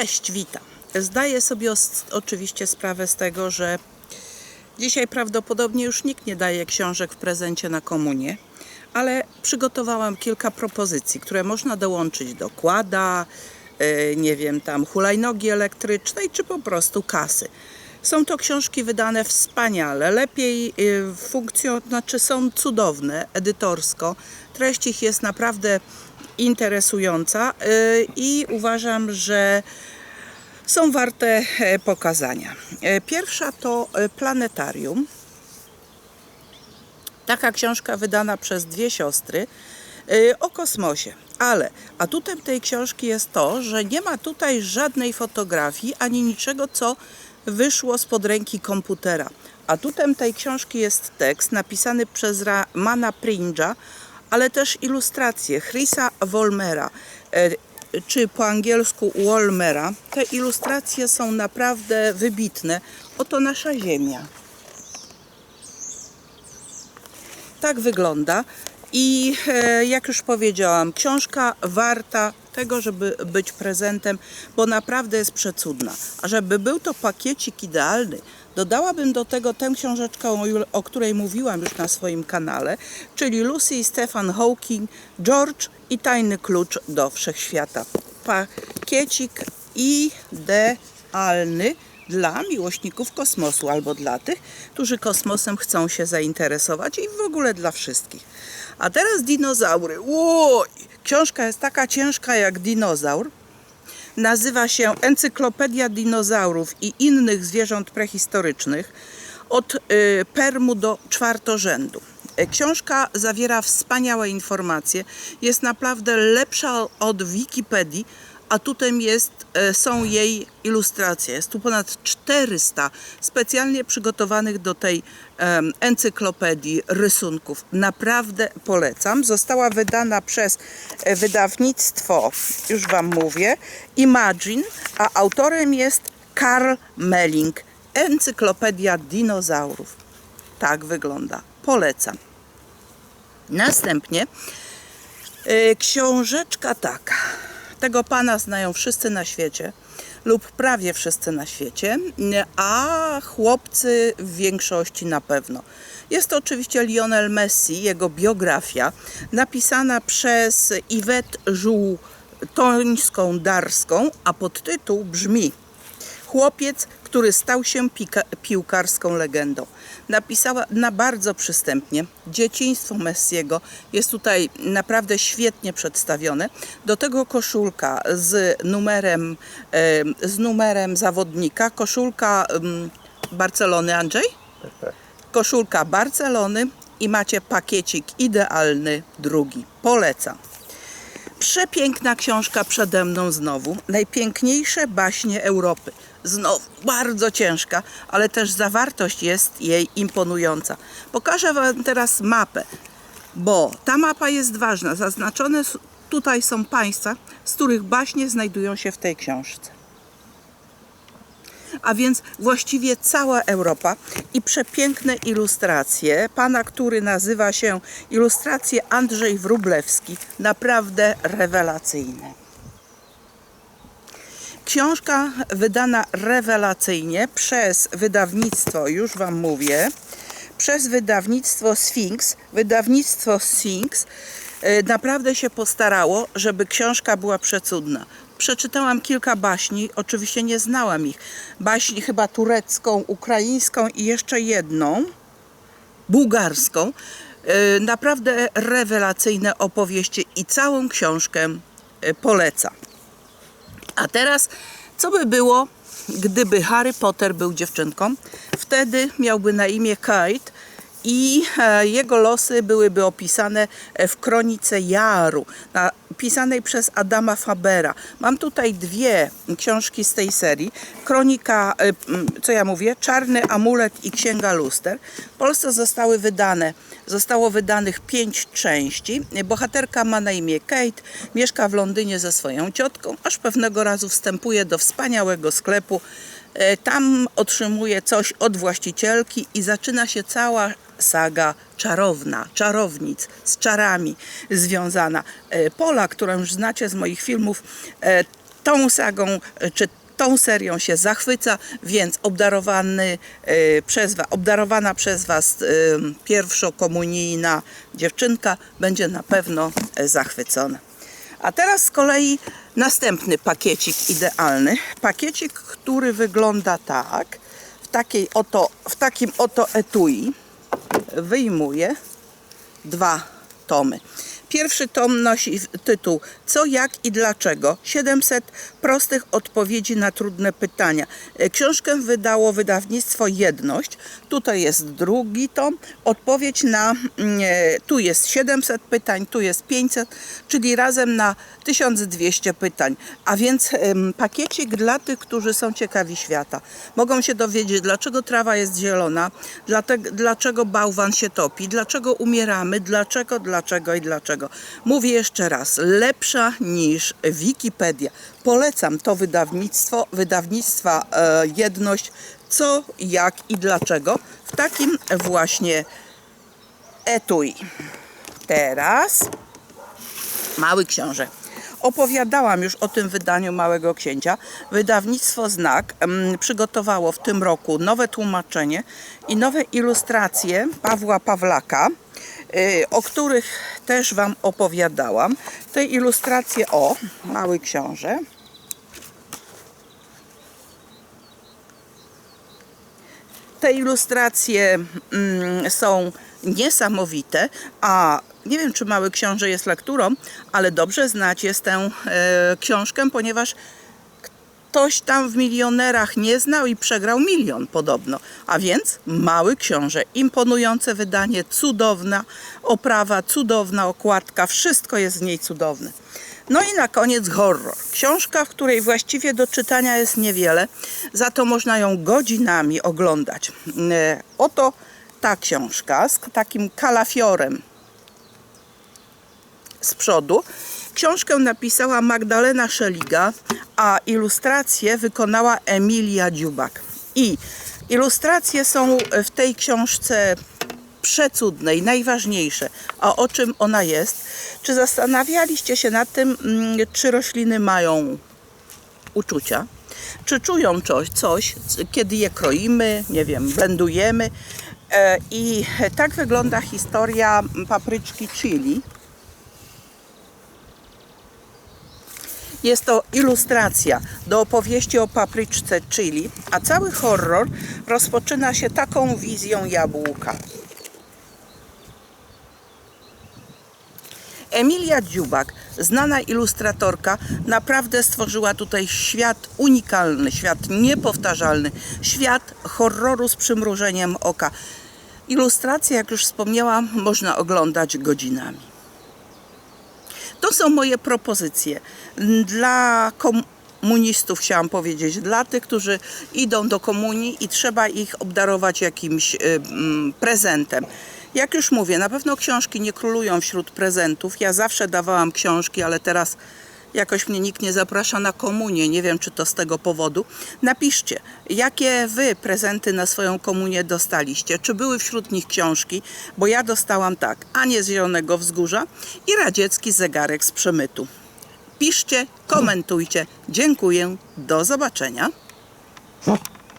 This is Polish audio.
Cześć, witam. Zdaję sobie oczywiście sprawę z tego, że dzisiaj prawdopodobnie już nikt nie daje książek w prezencie na komunię, ale przygotowałam kilka propozycji, które można dołączyć do kłada, e, nie wiem, tam hulajnogi elektrycznej, czy po prostu kasy. Są to książki wydane wspaniale, lepiej y, funkcją, znaczy są cudowne edytorsko. Treść ich jest naprawdę interesująca y, i uważam, że są warte e, pokazania. E, Pierwsza to e, Planetarium. Taka książka wydana przez dwie siostry o kosmosie. Ale atutem tej książki jest to, że nie ma tutaj żadnej fotografii ani niczego, co wyszło spod ręki komputera. Atutem tej książki jest tekst napisany przez Ramana Prinja, ale też ilustracje Chrisa Wolmera, e, czy po angielsku Wolmera. Te ilustracje są naprawdę wybitne. Oto nasza Ziemia. Tak wygląda. I e, jak już powiedziałam, książka warta tego, żeby być prezentem, bo naprawdę jest przecudna. A żeby był to pakiecik idealny, dodałabym do tego tę książeczkę, o, której mówiłam już na swoim kanale, czyli Lucy i Stephen Hawking, George i tajny klucz do wszechświata. Pakiecik idealny dla miłośników kosmosu albo dla tych, którzy kosmosem chcą się zainteresować i w ogóle dla wszystkich. A teraz dinozaury. Oj, książka jest taka ciężka jak dinozaur. Nazywa się Encyklopedia dinozaurów i innych zwierząt prehistorycznych od y, permu do czwartorzędu. E, Książka zawiera wspaniałe informacje, jest naprawdę lepsza od Wikipedii, atutem jest, e, są jej ilustracje. Jest tu ponad 400 specjalnie przygotowanych do tej encyklopedii rysunków. Naprawdę polecam. Została wydana przez e, wydawnictwo, już Wam mówię, Imagine, a autorem jest Karl Melling. Encyklopedia dinozaurów. Tak wygląda. Polecam. Następnie e, książeczka taka. Tego pana znają wszyscy na świecie lub prawie wszyscy na świecie, a chłopcy w większości na pewno. Jest to oczywiście Lionel Messi, jego biografia, napisana przez Iwet Żółtońską-Darską, a podtytuł brzmi Chłopiec, który stał się pika- piłkarską legendą. Napisała na bardzo przystępnie. Dzieciństwo Messiego jest tutaj naprawdę świetnie przedstawione. Do tego koszulka z numerem, em, z numerem zawodnika. Koszulka Barcelony, Andrzej? Koszulka Barcelony i macie pakiecik idealny drugi. Polecam. Przepiękna książka przede mną znowu. Najpiękniejsze baśnie Europy. Znowu bardzo ciężka, ale też zawartość jest jej imponująca. Pokażę Wam teraz mapę, bo ta mapa jest ważna. Zaznaczone tutaj są państwa, z których baśnie znajdują się w tej książce. A więc właściwie cała Europa i przepiękne ilustracje pana, który nazywa się Ilustracje Andrzej Wróblewski. Naprawdę rewelacyjne. Książka wydana rewelacyjnie przez wydawnictwo, już Wam mówię, przez wydawnictwo Sphinx. Wydawnictwo Sphinx e, naprawdę się postarało, żeby książka była przecudna. Przeczytałam kilka baśni, oczywiście nie znałam ich. Baśń chyba turecką, ukraińską i jeszcze jedną, bułgarską. E, Naprawdę rewelacyjne opowieści i całą książkę e, polecam. A teraz, co by było, gdyby Harry Potter był dziewczynką? Wtedy miałby na imię Kate i e, jego losy byłyby opisane e, w kronice Jaru, napisanej przez Adama Fabera. Mam tutaj dwie książki z tej serii. Kronika, e, co ja mówię, Czarny Amulet i Księga Luster. W Polsce zostały wydane, zostało wydanych pięć części. Bohaterka ma na imię Kate, mieszka w Londynie ze swoją ciotką, aż pewnego razu wstępuje do wspaniałego sklepu. E, Tam otrzymuje coś od właścicielki i zaczyna się cała saga czarowna, czarownic z czarami związana. E, Pola, którą już znacie z moich filmów, e, tą sagą czy tą serią się zachwyca, więc obdarowany przez was, obdarowana przez Was pierwszokomunijna dziewczynka będzie na pewno zachwycona. A teraz z kolei następny pakiecik idealny. Pakiecik, który wygląda tak, w, takiej oto, w takim oto etui. Wyjmuję dwa tomy. Pierwszy tom nosi tytuł Co, jak i dlaczego? 700 prostych odpowiedzi na trudne pytania. E, Książkę wydało wydawnictwo Jedność. Tutaj jest drugi tom. Odpowiedź na, mm, e, tu jest 700 pytań, tu jest 500, czyli razem na 1200 pytań. A więc pakiecik dla tych, którzy są ciekawi świata. Mogą się dowiedzieć, dlaczego trawa jest zielona, dlaczego bałwan się topi, dlaczego umieramy, dlaczego, dlaczego i dlaczego. Mówię jeszcze raz, lepsza niż Wikipedia. Polecam to wydawnictwo, wydawnictwa e, Jedność, co, jak i dlaczego w takim właśnie etui. Teraz Mały Książę. Opowiadałam już o tym wydaniu Małego Księcia. Wydawnictwo Znak mm, przygotowało w tym roku nowe tłumaczenie i nowe ilustracje Pawła Pawlaka, y, o których też Wam opowiadałam. Te ilustracje, o, Mały Książę. Te ilustracje mm, są niesamowite, a nie wiem, czy Mały Książę jest lekturą, ale dobrze znać jest tę e, książkę, ponieważ ktoś tam w milionerach nie znał i przegrał milion podobno. A więc Mały Książę, imponujące wydanie, cudowna oprawa, cudowna okładka, wszystko jest w niej cudowne. No i na koniec horror. Książka, w której właściwie do czytania jest niewiele, za to można ją godzinami oglądać. E, Oto ta książka z takim kalafiorem z przodu. Książkę napisała Magdalena Szeliga, a ilustrację wykonała Emilia Dziubak. I ilustracje są w tej książce przecudne i najważniejsze. A o czym ona jest? Czy zastanawialiście się nad tym, mm, czy rośliny mają uczucia? Czy czują coś, coś kiedy je kroimy, nie wiem, blendujemy? E, I tak wygląda historia papryczki chili. Jest to ilustracja do opowieści o papryczce chili, a cały horror rozpoczyna się taką wizją jabłka. Emilia Dziubak, znana ilustratorka, naprawdę stworzyła tutaj świat unikalny, świat niepowtarzalny, świat horroru z przymrużeniem oka. Ilustracje, jak już wspomniałam, można oglądać godzinami. To są moje propozycje dla komunistów, chciałam powiedzieć, dla tych, którzy idą do komunii i trzeba ich obdarować jakimś y, mm, prezentem. Jak już mówię, na pewno książki nie królują wśród prezentów. Ja zawsze dawałam książki, ale teraz jakoś mnie nikt nie zaprasza na komunię. Nie wiem, czy to z tego powodu. Napiszcie, jakie wy prezenty na swoją komunię dostaliście. Czy były wśród nich książki? Bo ja dostałam tak, Anię z Zielonego Wzgórza i radziecki zegarek z przemytu. Piszcie, komentujcie. Dziękuję. Do zobaczenia.